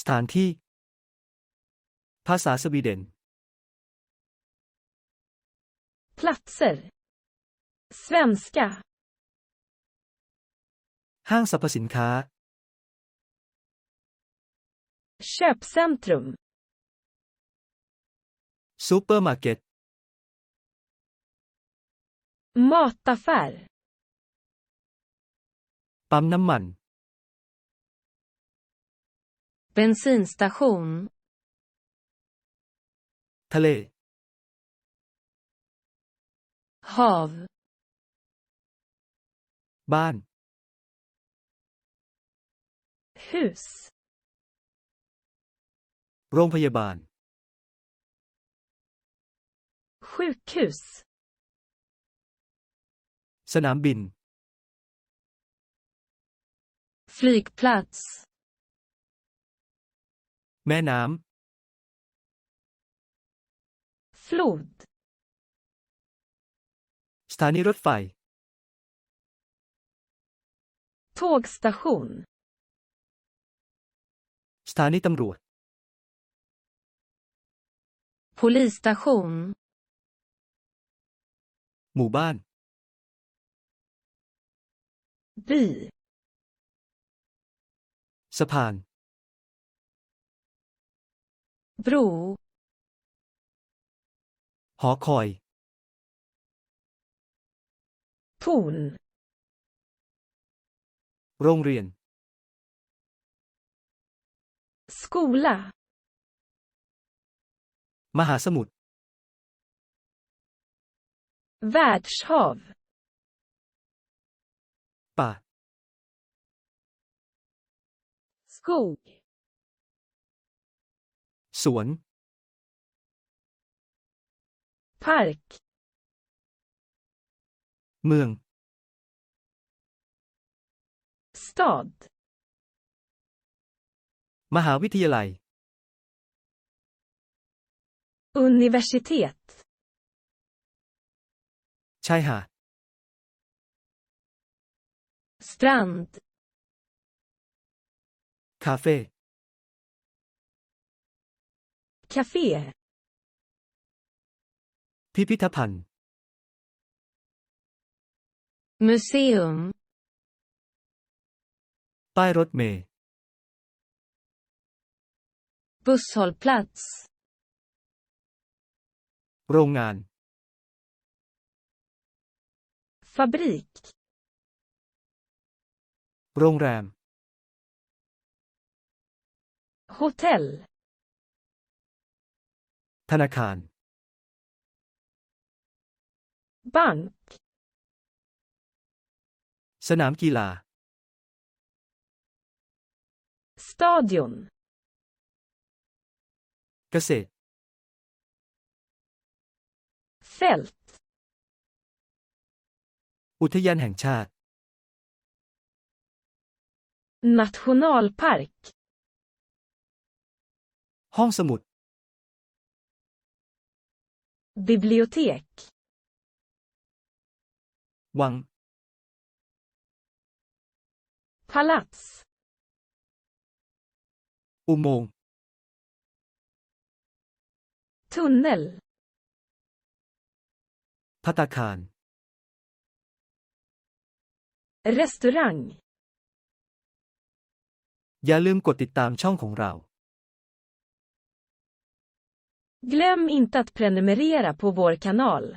สถานที่ ภาษาสวีเดน Platser. Svenska. ห้างสรรพสินค้า Köpcentrum. ซูเปอร์มาร์เก็ต Mataffär. ปั๊มน้ำมัน bensinstation, ทะเล hav, บ้าน Hus. โรงพยาบาล Sjukhus. สนามบิน flygplats, แม่น้ Flod. ำสถานีรถไฟ Tågstation. สถานีตำรวจ polisstation, หมู่บ้าน By. สะพาน Bro. หอคอย Torn. โรงเรียน Skola. มหาสมุทร Världshav. ป่า Skog. สวน Park. เมือง Stad. มหาวิทยาลัย Universitet. ชายหาด strand, คาเฟ่ Café. พิพิธภัณฑ์ museum, ป้ายรถเมล์ busshållplats, โรงงาน Fabrik. โรงแรม Hotell. ธนาคาร Bank. สนามกีฬา Stadion. เกษตร Fält. อุทยานแห่งชาติ Nationalpark. ห้องสมุด Bibliotek. วัง Palats. อุโมงค์ Tunnel. พัตตาคาร Restaurang. อย่าลืมกดติดตามช่องของเรา Glöm inte att prenumerera på vår kanal.